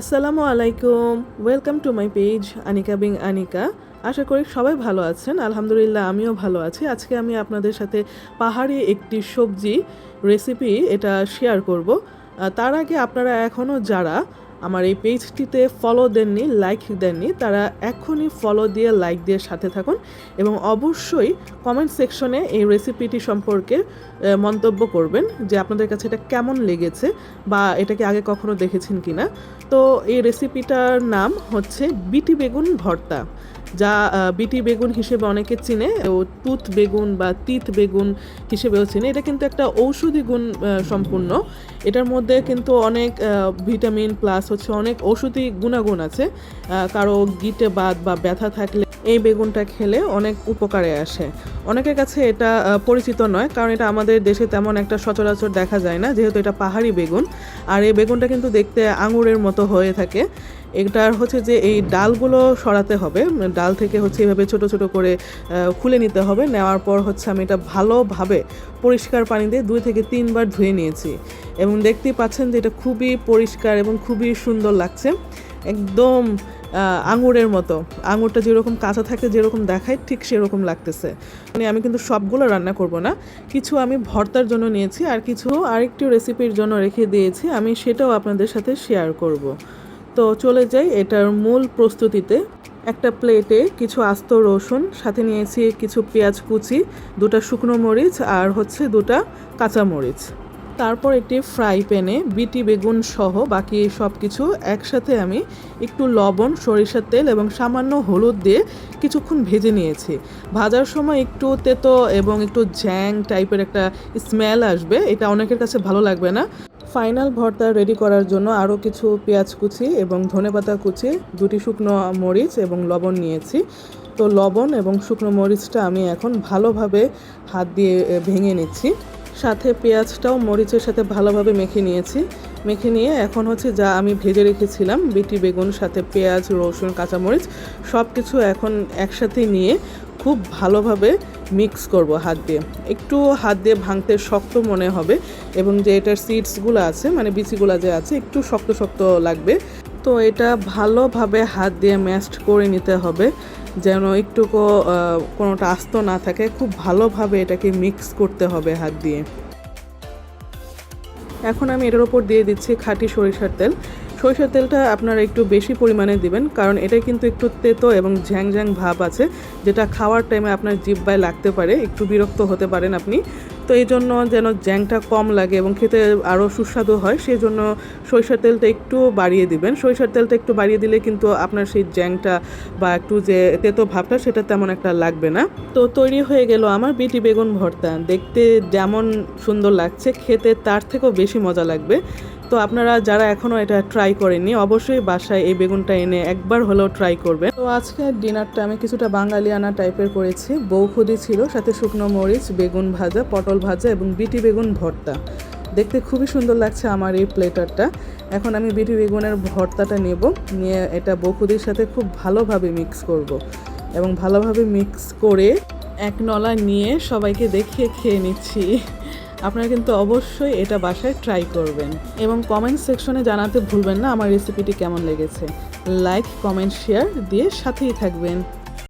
আসসালামু আলাইকুম। Welcome to my page Anika being Anika আশা করি সবাই ভালো আছেন। আলহামদুলিল্লাহ, আমিও ভালো আছি। আজকে আমি আপনাদের সাথে পাহাড়ি একটি সবজি রেসিপি এটা শেয়ার করব। তার আগে আপনারা এখনও যারা আমার এই পেজটিতে ফলো দেননি লাইক দেননি, তারা এখনই ফলো দিয়ে লাইক দিয়ে সাথে থাকুন এবং অবশ্যই কমেন্ট সেকশনে এই রেসিপিটি সম্পর্কে মন্তব্য করবেন যে আপনাদের কাছে এটা কেমন লেগেছে বা এটাকে আগে কখনো দেখেছেন কিনা। তো এই রেসিপিটার নাম হচ্ছে বিটি বেগুন ভর্তা। যা বিটি বেগুন হিসেবে অনেকে চিনে, ও তুত বেগুন বা তিত বেগুন হিসেবেও চিনে। এটা কিন্তু একটা ঔষধি গুণ সম্পূর্ণ। এটার মধ্যে কিন্তু অনেক ভিটামিন প্লাস হচ্ছে অনেক ঔষধি গুণাগুণ আছে। কারও গিটে বাদ বা ব্যথা থাকলে এই বেগুনটা খেলে অনেক উপকারে আসে। অনেকের কাছে এটা পরিচিত নয়, কারণ এটা আমাদের দেশে তেমন একটা সচরাচর দেখা যায় না, যেহেতু এটা পাহাড়ি বেগুন। আর এই বেগুনটা কিন্তু দেখতে আঙুরের মতো হয়ে থাকে। এটার হচ্ছে যে এই ডালগুলো সরাতে হবে, ডাল থেকে হচ্ছে এভাবে ছোট ছোট করে খুলে নিতে হবে। নেওয়ার পর হচ্ছে আমি এটা ভালোভাবে পরিষ্কার পানি দিয়ে দুই থেকে তিনবার ধুয়ে নিয়েছি। এবং দেখতেই পাচ্ছেন যে এটা খুবই পরিষ্কার এবং খুবই সুন্দর লাগছে। একদম আঙুরের মতো। আঙুরটা যেরকম কাঁচা থাকে যেরকম দেখায়, ঠিক সেরকম লাগতেছে। মানে আমি কিন্তু সবগুলো রান্না করব না। কিছু আমি ভর্তার জন্য নিয়েছি আর কিছু আরেকটি রেসিপির জন্য রেখে দিয়েছি। আমি সেটাও আপনাদের সাথে শেয়ার করব। তো চলে যাই এটার মূল প্রস্তুতিতে। একটা প্লেটে কিছু আস্ত রসুন, সাথে নিয়েছি কিছু পেঁয়াজ কুচি, দুটা শুকনো মরিচ আর হচ্ছে দুটা কাঁচা মরিচ। তারপর একটি ফ্রাই প্যানে বিটি বেগুন সহ বাকি সব কিছু একসাথে আমি একটু লবণ, সরিষার তেল এবং সামান্য হলুদ দিয়ে কিছুক্ষণ ভেজে নিয়েছি। ভাজার সময় একটু তেতো এবং একটু জ্যাং টাইপের একটা স্মেল আসবে, এটা অনেকের কাছে ভালো লাগবে না। ফাইনাল ভর্তা রেডি করার জন্য আরও কিছু পেঁয়াজ কুচি এবং ধনেপাতা কুচি, দুটি শুকনো মরিচ এবং লবণ নিয়েছি। তো লবণ এবং শুকনো মরিচটা আমি এখন ভালোভাবে হাত দিয়ে ভেঙে নিচ্ছি। সাথে পেঁয়াজটাও মরিচের সাথে ভালোভাবে মেখে নিয়েছি। মেখে নিয়ে এখন হচ্ছে যা আমি ভেজে রেখেছিলাম, বিটি বেগুন, সাথে পেঁয়াজ, রসুন, কাঁচামরিচ সব কিছু এখন একসাথে নিয়ে খুব ভালোভাবে মিক্স করব হাত দিয়ে। একটু হাত দিয়ে ভাঙতে শক্ত মনে হবে এবং যে এটার সিডসগুলো আছে মানে বিচিগুলো যে আছে, একটু শক্ত শক্ত লাগবে। তো এটা ভালোভাবে হাত দিয়ে ম্যাশড করে নিতে হবে, যেন একটুকু কোনোটা আস্ত না থাকে। খুব ভালোভাবে এটাকে মিক্স করতে হবে হাত দিয়ে। এখন আমি এটার উপর দিয়ে দিচ্ছি খাঁটি সরিষার তেল। সরিষার তেলটা আপনারা একটু বেশি পরিমাণে দিবেন, কারণ এটা কিন্তু একটু তেতো এবং ঝ্যাং ঝ্যাং ভাব আছে, যেটা খাওয়ার টাইমে আপনার জিব্বায় লাগতে পারে, একটু বিরক্ত হতে পারেন আপনি। তো এই জন্য যেন জ্যাংটা কম লাগে এবং খেতে আরও সুস্বাদু হয় সেই জন্য সরিষার তেলটা একটু বাড়িয়ে দিবেন। সরিষার তেলটা একটু বাড়িয়ে দিলে কিন্তু আপনার সেই জ্যাংটা বা একটু যে তেতো ভাবটা, সেটা তেমন একটা লাগবে না। তো তৈরি হয়ে গেল আমার বিটি বেগুন ভর্তা। দেখতে যেমন সুন্দর লাগছে, খেতে তার থেকেও বেশি মজা লাগবে। তো আপনারা যারা এখনও এটা ট্রাই করেননি, অবশ্যই বাসায় এই বেগুনটা এনে একবার হলেও ট্রাই করবেন। তো আজকে ডিনারটা আমি কিছুটা বাঙালিয়ানা টাইপের করেছি। বৌখুদি ছিল, সাথে শুকনো মরিচ, বেগুন ভাজা, পটল ভাজা এবং বিটি বেগুন ভর্তা। দেখতে খুবই সুন্দর লাগছে আমার এই প্লেটারটা এখন আমি বিটি বেগুনের ভর্তাটা নেব, নিয়ে এটা বৌখুদির সাথে খুব ভালোভাবে মিক্স করব। এবং ভালোভাবে মিক্স করে এক নলা নিয়ে সবাইকে দেখিয়ে খেয়ে নিচ্ছি। আপনারা কিন্তু অবশ্যই এটা বাসায় ট্রাই করবেন। এবং কমেন্ট সেকশনে জানাতে ভুলবেন না আমার রেসিপিটি কেমন লেগেছে। লাইক কমেন্ট শেয়ার দিয়ে সাথেই থাকবেন।